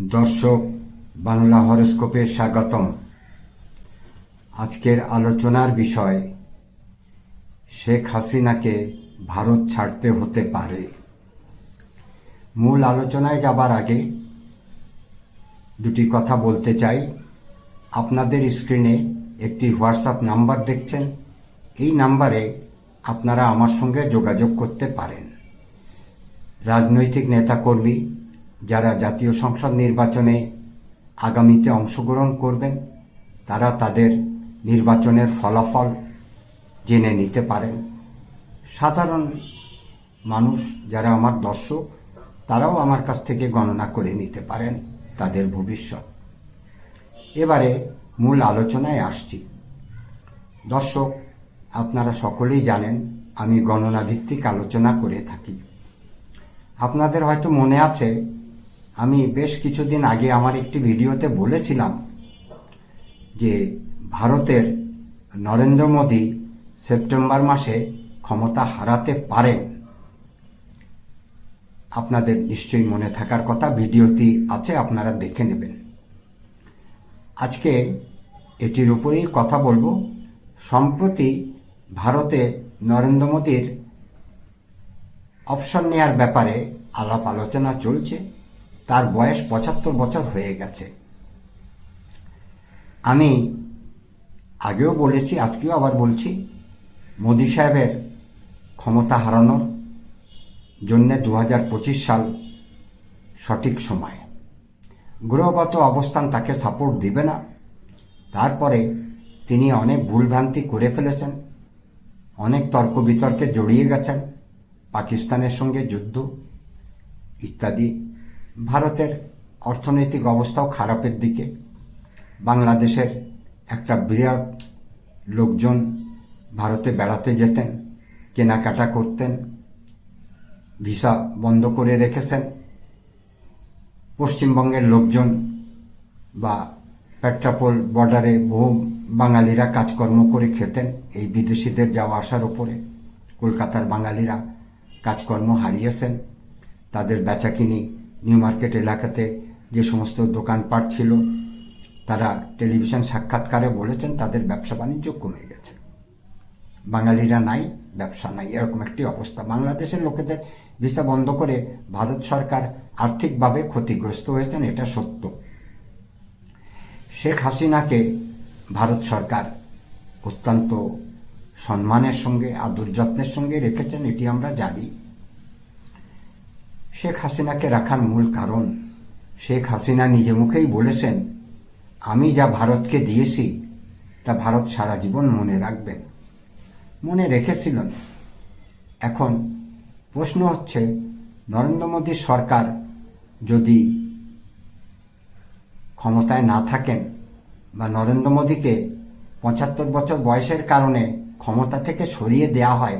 দর্শক, বাংলা হরস্কোপে স্বাগতম। আজকের আলোচনার বিষয়, শেখ হাসিনাকে ভারত ছাড়তে হতে পারে। মূল আলোচনায় যাবার আগে দুটি কথা বলতে চাই। আপনাদের স্ক্রিনে একটি হোয়াটসঅ্যাপ নাম্বার দেখছেন। এই নাম্বারে আপনারা আমার সঙ্গে যোগাযোগ করতে পারেন। রাজনৈতিক নেতাকর্মী যারা জাতীয় সংসদ নির্বাচনে আগামীতে অংশগ্রহণ করবেন, তারা তাদের নির্বাচনের ফলাফল জেনে নিতে পারেন। সাধারণ মানুষ যারা আমার দর্শক, তারাও আমার কাছ থেকে গণনা করে নিতে পারেন তাদের ভবিষ্যৎ। এবারে মূল আলোচনায় আসছি। দর্শক, আপনারা সকলেই জানেন, আমি গণনা ভিত্তিক আলোচনা করে থাকি। আপনাদের হয়তো মনে আছে আমি বেশ কিছুদিন আগে আমার একটি ভিডিওতে বলেছিলাম যে ভারতের নরেন্দ্র মোদী সেপ্টেম্বর মাসে ক্ষমতা হারাতে পারেন। আপনাদের নিশ্চয়ই মনে থাকার কথা, ভিডিওটি আছে, আপনারা দেখে নেবেন। আজকে এটির উপরেই কথা বলব। সম্প্রতি ভারতে নরেন্দ্র মোদীর অপশন নেয়ার ব্যাপারে আলাপ আলোচনা চলছে। তার বয়স পঁচাত্তর বছর হয়ে গেছে। আমি আগেও বলেছি, আজকেও আবার বলছি, মোদী সাহেবের ক্ষমতা হারানোর জন্যে দু হাজার পঁচিশ সাল সঠিক সময়। গ্রহগত অবস্থান তাকে সাপোর্ট দিবে না। তারপরে তিনি অনেক ভুলভ্রান্তি করে ফেলেছেন, অনেক তর্ক বিতর্কে জড়িয়ে গেছেন, পাকিস্তানের সঙ্গে যুদ্ধ ইত্যাদি ভারতের অর্থনৈতিক অবস্থাও খারাপের দিকে। বাংলাদেশের একটা বিরাট লোকজন ভারতে বেড়াতে যেতেন, কেনাকাটা করতেন, ভিসা বন্ধ করে রেখেছেন। পশ্চিমবঙ্গের লোকজন বা পেট্রাপোল বর্ডারে বহু বাঙালিরা কাজকর্ম করে খেতেন এই বিদেশিদের যাওয়া আসার ওপরে কলকাতার বাঙালিরা কাজকর্ম হারিয়েছেন, তাদের বেচাকিনি নিউ মার্কেট এলাকাতে যে সমস্ত দোকানপাট ছিল, তারা টেলিভিশন সাক্ষাৎকারে বলেছেন তাদের ব্যবসা বাণিজ্য কমে গেছে। বাঙালিরা নাই, ব্যবসা নাই, এরকম একটি অবস্থা। বাংলাদেশের লোকেদের ভিসা বন্ধ করে ভারত সরকার আর্থিকভাবে ক্ষতিগ্রস্ত হয়েছেন, এটা সত্য। শেখ হাসিনাকে ভারত সরকার অত্যন্ত সম্মানের সঙ্গে, আদর যত্নের সঙ্গে রেখেছেন, এটি আমরা জানি। শেখ হাসিনাকে রাখার মূল কারণ। শেখ হাসিনা নিজে মুখেই বলেছেন, আমি যা ভারতকে দিয়েছি, তা ভারত সারা জীবন মনে রাখবেন। মনে রেখেছিলেন। এখন প্রশ্ন হচ্ছে, নরেন্দ্র মোদীর সরকার যদি ক্ষমতায় না থাকেন বা নরেন্দ্র মোদীকে পঁচাত্তর বছর বয়সের কারণে ক্ষমতা থেকে সরিয়ে দেয়া হয়,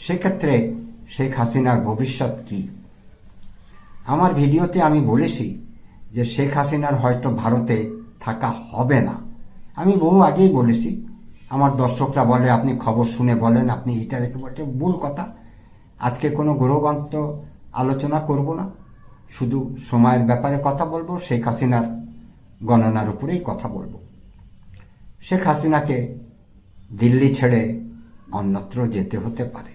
সেক্ষেত্রে শেখ হাসিনার ভবিষ্যৎ কী? আমার ভিডিওতে আমি বলেছি যে শেখ হাসিনার হয়তো ভারতে থাকা হবে না। আমি বহু আগেই বলেছি, আমার দর্শকরা বলে, আপনি খবর শুনে বলেন, আপনি এটা দেখে বলতে ভুল কথা। আজকে কোনো গ্রহগ্রন্থ আলোচনা করব না, শুধু সময়ের ব্যাপারে কথা বলব, শেখ হাসিনার গণনার উপরেই কথা বলব। শেখ হাসিনাকে দিল্লি ছেড়ে অন্যত্র যেতে হতে পারে।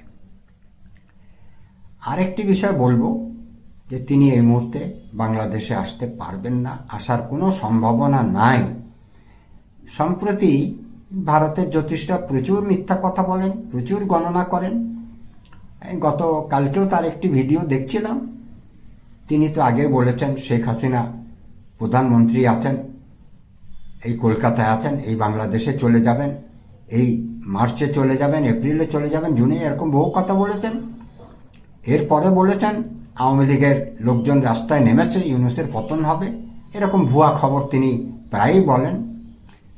আরেকটি বিষয় বলব যে তিনি এই মুহূর্তে বাংলাদেশে আসতে পারবেন না, আসার কোনো সম্ভাবনা নাই। সম্প্রতি ভারতের জ্যোতিষরা প্রচুর মিথ্যা কথা বলেন, প্রচুর গণনা করেন। গত কালকেও তার একটি ভিডিও দেখছিলাম। তিনি তো আগে বলেছেন, শেখ হাসিনা প্রধানমন্ত্রী আছেন, এই কলকাতায় আছেন, এই বাংলাদেশে চলে যাবেন, এই মার্চে চলে যাবেন, এপ্রিলে চলে যাবেন, জুনে এরকম বহু কথা বলেছেন। এরপরে বলেছেন আওয়ামী লীগের লোকজন রাস্তায় নেমেছে, ইউনুসের পতন হবে, এরকম ভুয়া খবর তিনি প্রায়ই বলেন।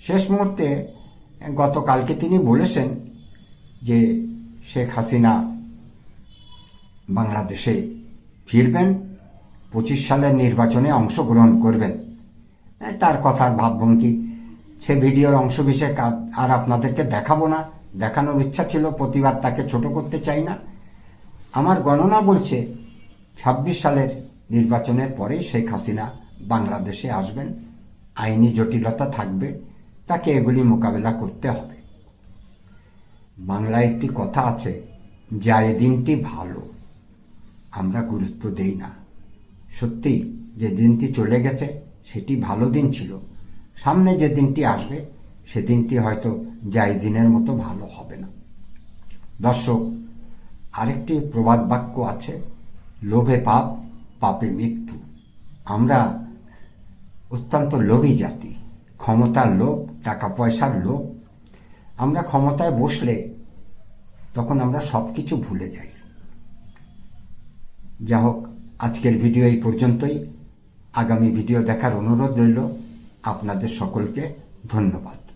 শেষ মুহূর্তে গতকালকে তিনি বলেছেন যে শেখ হাসিনা বাংলাদেশে ফিরবেন, পঁচিশ সালের নির্বাচনে অংশগ্রহণ করবেন। তার কথার ভাবভঙ্গি সে ভিডিওর অংশবিশেষ আর আপনাদেরকে দেখাবো না। দেখানোর ইচ্ছা ছিল, প্রতিবার তাকে ছোট করতে চাই না। আমার গণনা বলছে ছাব্বিশ সালের নির্বাচনের পরে শেখ হাসিনা বাংলাদেশে আসবেন। আইনি জটিলতা থাকবে, তাকে এগুলি মোকাবেলা করতে হবে। বাংলায় একটি কথা আছে যায় দিনটি ভালো, আমরা গুরুত্ব দেই না। সত্যি, যে দিনটি চলে গেছে, সেটি ভালো দিন ছিল। সামনে যে দিনটি আসবে সেদিনটি হয়তো যাই দিনের মতো ভালো হবে না। দর্শক, আরেকটি প্রবাদ বাক্য আছে লোভে পাপ, পাপে মৃত্যু। আমরা অত্যন্ত লোভী জাতি। ক্ষমতার লোভ টাকা পয়সার লোভ। আমরা ক্ষমতায় বসলে তখন আমরা সব কিছু ভুলে যাই। যা হোক, আজকের ভিডিও এই পর্যন্তই। আগামী ভিডিও দেখার অনুরোধ রইল। আপনাদের সকলকে ধন্যবাদ।